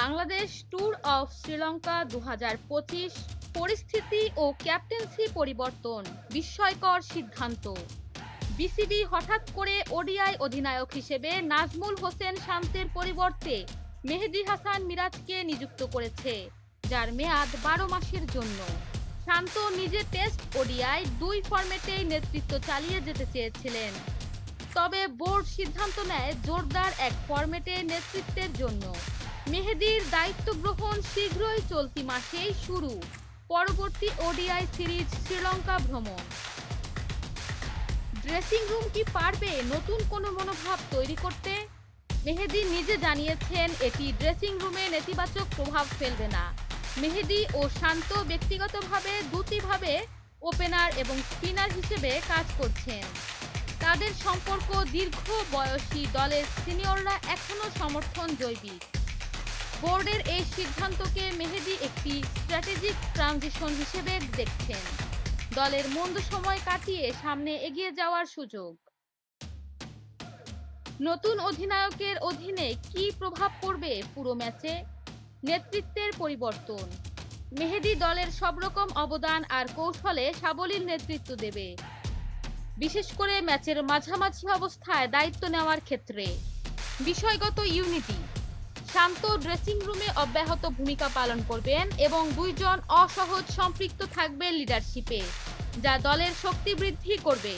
Bangladesh tour of Sri Lanka দু হাজার পঁচিশ, পরিস্থিতি ও ক্যাপ্টেন্সি পরিবর্তন, বিস্ময়কর সিদ্ধান্ত। বিসিবি হঠাৎ করে ওডিআই অধিনায়ক হিসেবে নাজমুল হোসেন শান্তের পরিবর্তে মেহেদি হাসান মিরাজকে নিযুক্ত করেছে, যার মেয়াদ বারো মাসের জন্য। শান্ত নিজে টেস্ট ওডিআই দুই ফরম্যাটেই নেতৃত্ব চালিয়ে যেতে চেয়েছিলেন। তবে বোর্ড সিদ্ধান্ত নেয়, জোরদার এক ফরম্যাটে নেতৃত্বের জন্য। মেহেদির দায়িত্ব গ্রহণ শীঘ্রই চলতি মাসেই শুরু। পরবর্তী ওডিআই সিরিজ শ্রীলঙ্কা ভ্রমণ। ড্রেসিং রুম কি পারবে নতুন কোনো মনোভাব তৈরি করতে? মেহেদি নিজে জানিয়েছেন, এটি ড্রেসিং রুমে নেতিবাচক প্রভাব ফেলবে না। মেহেদি ও শান্ত ব্যক্তিগতভাবে দুটিভাবে ওপেনার এবং স্পিনার হিসেবে কাজ করছেন। তাদের সম্পর্ক দীর্ঘ বয়সী দলের সিনিয়ররা এখনও সমর্থন জৈবিক। বোর্ডের এই সিদ্ধান্তকে মেহেদি একটি স্ট্র্যাটেজিক ট্রানজিশন হিসেবে দেখছেন। দলের মন্দ সময় কাটিয়ে সামনে এগিয়ে যাওয়ার সুযোগ। নতুন অধিনায়কের অধীনে কি প্রভাব পড়বে পুরো ম্যাচে? নেতৃত্বের পরিবর্তন। মেহেদি দলের সব রকম অবদান আর কৌশলে সাবলীল নেতৃত্ব দেবে। বিশেষ করে ম্যাচের মাঝামাঝি অবস্থায় দায়িত্ব নেওয়ার ক্ষেত্রে। বিষয়গত ইউনিটি। শান্ত ড্রেসিং রুমে অব্যাহত ভূমিকা পালন করবেন এবং দুইজন অসহজ সম্পৃক্ত থাকবে লিডারশিপে যা দলের শক্তি বৃদ্ধি করবে।